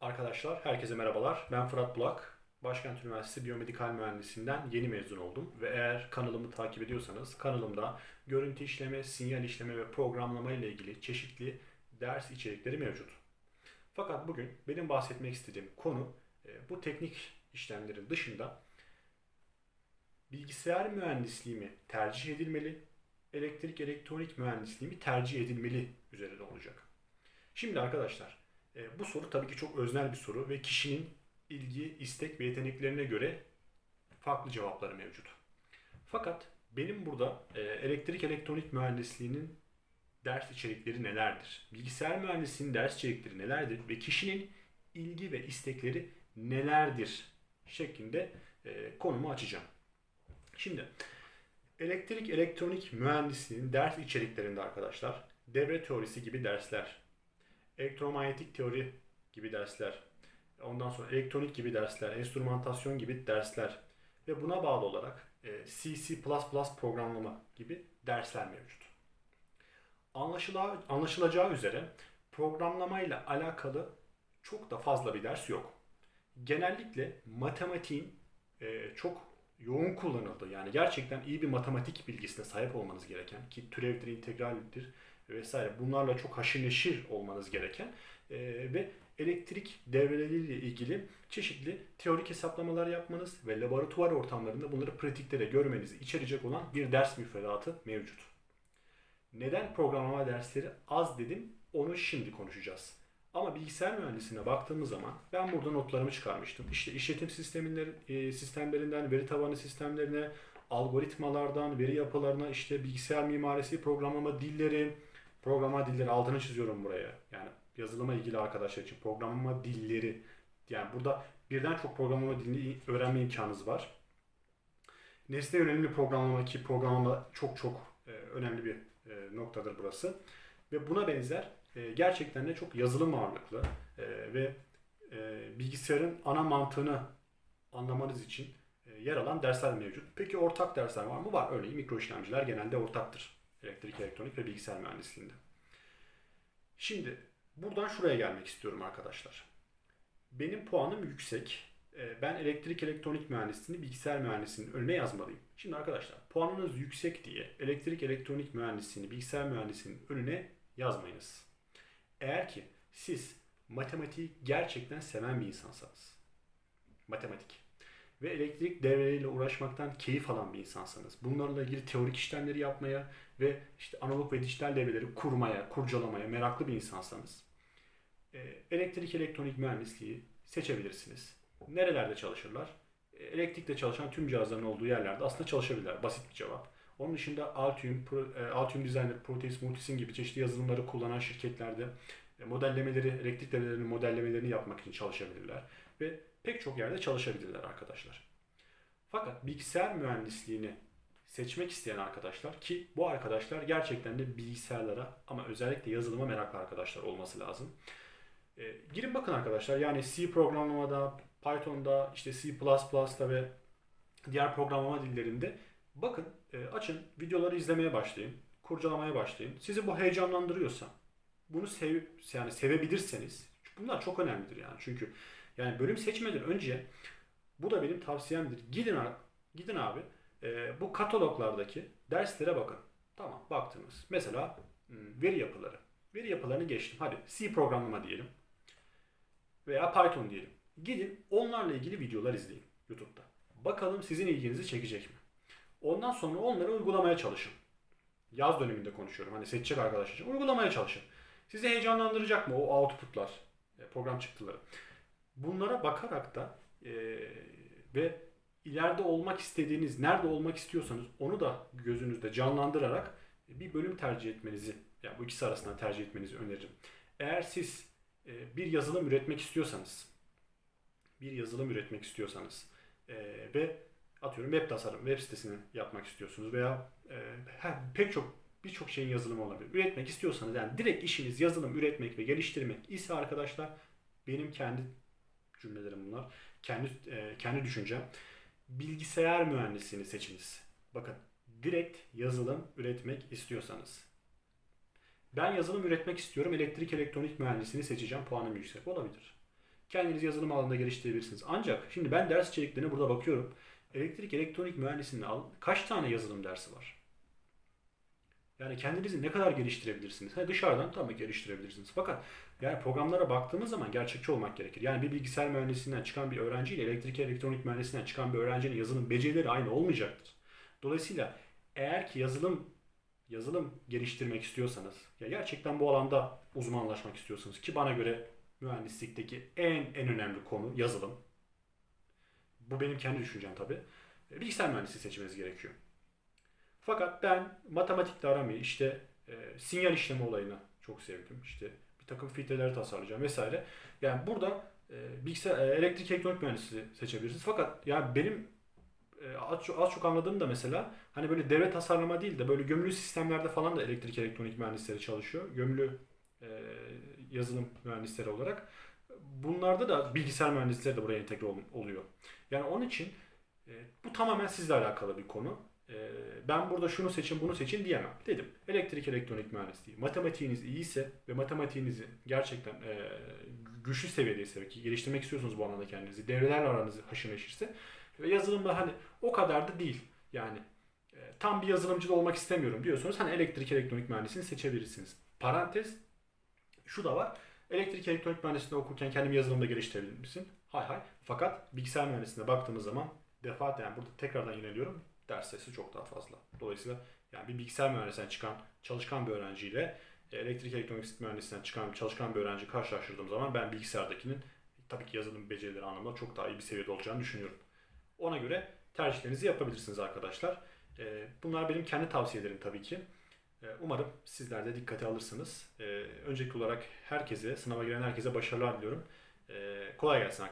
Arkadaşlar herkese merhabalar. Ben Fırat Bulak. Başkent Üniversitesi Biyomedikal Mühendisliğinden yeni mezun oldum. Ve eğer kanalımı takip ediyorsanız kanalımda görüntü işleme, sinyal işleme ve programlama ile ilgili çeşitli ders içerikleri mevcut. Fakat bugün benim bahsetmek istediğim konu e, bu teknik işlemlerin dışında bilgisayar mühendisliği mi tercih edilmeli, elektrik elektronik mühendisliği mi tercih edilmeli üzerine olacak. Şimdi arkadaşlar e, bu soru tabii ki çok öznel bir soru ve kişinin ilgi, istek ve yeteneklerine göre farklı cevapları mevcut. Fakat benim burada e, elektrik elektronik mühendisliğinin ders içerikleri nelerdir? Bilgisayar mühendisliğinin ders içerikleri nelerdir? Ve kişinin ilgi ve istekleri nelerdir? şeklinde e, konumu açacağım. Şimdi elektrik elektronik mühendisliğinin ders içeriklerinde arkadaşlar devre teorisi gibi dersler, elektromanyetik teori gibi dersler, ondan sonra elektronik gibi dersler, enstrümantasyon gibi dersler ve buna bağlı olarak e, C, C++ programlama gibi dersler mevcut. Anlaşıla, anlaşılacağı üzere programlamayla alakalı çok da fazla bir ders yok. Genellikle matematiğin e, çok yoğun kullanıldığı yani gerçekten iyi bir matematik bilgisine sahip olmanız gereken ki türevdir, integraldir vesaire bunlarla çok haşır neşir olmanız gereken e, ve elektrik devreleriyle ilgili çeşitli teorik hesaplamalar yapmanız ve laboratuvar ortamlarında bunları pratikte de görmenizi içerecek olan bir ders müfredatı mevcut. Neden programlama dersleri az dedim onu şimdi konuşacağız. Ama bilgisayar mühendisliğine baktığımız zaman ben burada notlarımı çıkarmıştım. İşte işletim sistemleri, e, sistemlerinden veri tabanı sistemlerine, algoritmalardan veri yapılarına, işte bilgisayar mimarisi, programlama dilleri, programlama dilleri altını çiziyorum buraya. Yani yazılıma ilgili arkadaşlar için programlama dilleri. Yani burada birden çok programlama dilini öğrenme imkanınız var. Nesne yönelimli programlama ki programlama çok çok e, önemli bir e, noktadır burası. Ve buna benzer e, gerçekten de çok yazılım ağırlıklı ve bilgisayarın ana mantığını anlamanız için yer alan dersler mevcut. Peki ortak dersler var mı? Var. Örneğin mikro işlemciler genelde ortaktır. Elektrik, elektronik ve bilgisayar mühendisliğinde. Şimdi buradan şuraya gelmek istiyorum arkadaşlar. Benim puanım yüksek. E, ben elektrik elektronik mühendisliğini bilgisayar mühendisliğinin önüne yazmalıyım. Şimdi arkadaşlar puanınız yüksek diye elektrik elektronik mühendisliğini bilgisayar mühendisliğinin önüne yazmayınız. Eğer ki siz matematiği gerçekten seven bir insansanız, matematik ve elektrik devreleriyle uğraşmaktan keyif alan bir insansanız, bunlarla ilgili teorik işlemleri yapmaya ve işte analog ve dijital devreleri kurmaya, kurcalamaya meraklı bir insansanız, e, elektrik elektronik mühendisliği seçebilirsiniz. Nerelerde çalışırlar? E, elektrikle çalışan tüm cihazların olduğu yerlerde aslında çalışabilirler. Basit bir cevap. Onun dışında Altium, e, Altium Designer, Proteus, Multisim gibi çeşitli yazılımları kullanan şirketlerde modellemeleri, elektrik devrelerinin modellemelerini yapmak için çalışabilirler. Ve pek çok yerde çalışabilirler arkadaşlar. Fakat bilgisayar mühendisliğini seçmek isteyen arkadaşlar ki bu arkadaşlar gerçekten de bilgisayarlara ama özellikle yazılıma meraklı arkadaşlar olması lazım. E, girin bakın arkadaşlar yani C programlamada, Python'da, işte C++'da ve diğer programlama dillerinde bakın e, açın videoları izlemeye başlayın, kurcalamaya başlayın. Sizi bu heyecanlandırıyorsa, bunu sev yani sevebilirseniz bunlar çok önemlidir yani. Çünkü yani bölüm seçmeden önce bu da benim tavsiyemdir. Gidin gidin abi e, bu kataloglardaki derslere bakın. Tamam baktınız. Mesela hmm, veri yapıları. Veri yapılarını geçtim. Hadi C programlama diyelim. Veya Python diyelim. Gidin onlarla ilgili videolar izleyin YouTube'da. Bakalım sizin ilginizi çekecek mi? Ondan sonra onları uygulamaya çalışın. Yaz döneminde konuşuyorum. Hani seçecek arkadaşlar için. Uygulamaya çalışın. Sizi heyecanlandıracak mı o outputlar, e, program çıktıları? Bunlara bakarak da e, ve ileride olmak istediğiniz, nerede olmak istiyorsanız onu da gözünüzde canlandırarak bir bölüm tercih etmenizi, yani bu ikisi arasından tercih etmenizi öneririm. Eğer siz e, bir yazılım üretmek istiyorsanız, bir yazılım üretmek istiyorsanız e, ve atıyorum web tasarım, web sitesini yapmak istiyorsunuz veya e, pek çok birçok şeyin yazılımı olabilir. Üretmek istiyorsanız yani direkt işiniz yazılım üretmek ve geliştirmek ise arkadaşlar benim kendi cümlelerim bunlar. Kendi e, kendi düşüncem. Bilgisayar mühendisliğini seçiniz. Bakın direkt yazılım üretmek istiyorsanız. Ben yazılım üretmek istiyorum. Elektrik elektronik mühendisliğini seçeceğim. Puanım yüksek olabilir. kendinizi yazılım alanında geliştirebilirsiniz. Ancak şimdi ben ders içeriklerine burada bakıyorum. Elektrik elektronik mühendisliğinde kaç tane yazılım dersi var? Yani kendinizi ne kadar geliştirebilirsiniz? Ha, dışarıdan tabii geliştirebilirsiniz. Fakat yani programlara baktığımız zaman gerçekçi olmak gerekir. Yani bir bilgisayar mühendisliğinden çıkan bir öğrenciyle elektrik elektronik mühendisliğinden çıkan bir öğrencinin yazılım becerileri aynı olmayacaktır. Dolayısıyla eğer ki yazılım yazılım geliştirmek istiyorsanız, ya gerçekten bu alanda uzmanlaşmak istiyorsanız ki bana göre mühendislikteki en en önemli konu yazılım. Bu benim kendi düşüncem tabii. E, Bilgisayar mühendisliği seçmeniz gerekiyor. Fakat ben matematikle aramayı işte e, sinyal işlemi olayını çok sevdim. İşte bir takım filtreleri tasarlayacağım vesaire. Yani burada e, bilgisayar, e, elektrik elektronik mühendisliği seçebilirsiniz. Fakat yani benim e, az çok, az çok anladığım da mesela hani böyle devre tasarlama değil de böyle gömülü sistemlerde falan da elektrik elektronik mühendisleri çalışıyor. Gömülü e, yazılım mühendisleri olarak. Bunlarda da bilgisayar mühendisleri de buraya entegre ol- oluyor. Yani onun için e, bu tamamen sizle alakalı bir konu. E, ben burada şunu seçin bunu seçin diyemem. Dedim elektrik elektronik mühendisliği. Matematiğiniz iyiyse ve matematiğinizi gerçekten e, güçlü seviyedeyse ki geliştirmek istiyorsunuz bu alanda kendinizi. Devrelerle aranız haşır neşirse ve yazılımda hani o kadar da değil. Yani e, tam bir yazılımcı da olmak istemiyorum diyorsanız hani elektrik elektronik mühendisliğini seçebilirsiniz. Parantez şu da var. Elektrik elektronik mühendisliğinde okurken kendimi yazılımda geliştirebilir misin? Hay hay. Fakat bilgisayar mühendisliğine baktığımız zaman defaat yani burada tekrardan yineliyorum. Ders sayısı çok daha fazla. Dolayısıyla yani bir bilgisayar mühendisinden çıkan çalışkan bir öğrenciyle e, elektrik elektronik mühendisinden çıkan çalışkan bir öğrenci karşılaştırdığım zaman ben bilgisayardakinin tabii ki yazılım becerileri anlamında çok daha iyi bir seviyede olacağını düşünüyorum. Ona göre tercihlerinizi yapabilirsiniz arkadaşlar. E, Bunlar benim kendi tavsiyelerim tabii ki. E, Umarım sizler de dikkate alırsınız. Öncelikli olarak herkese, sınava giren herkese başarılar diliyorum. Kolay gelsin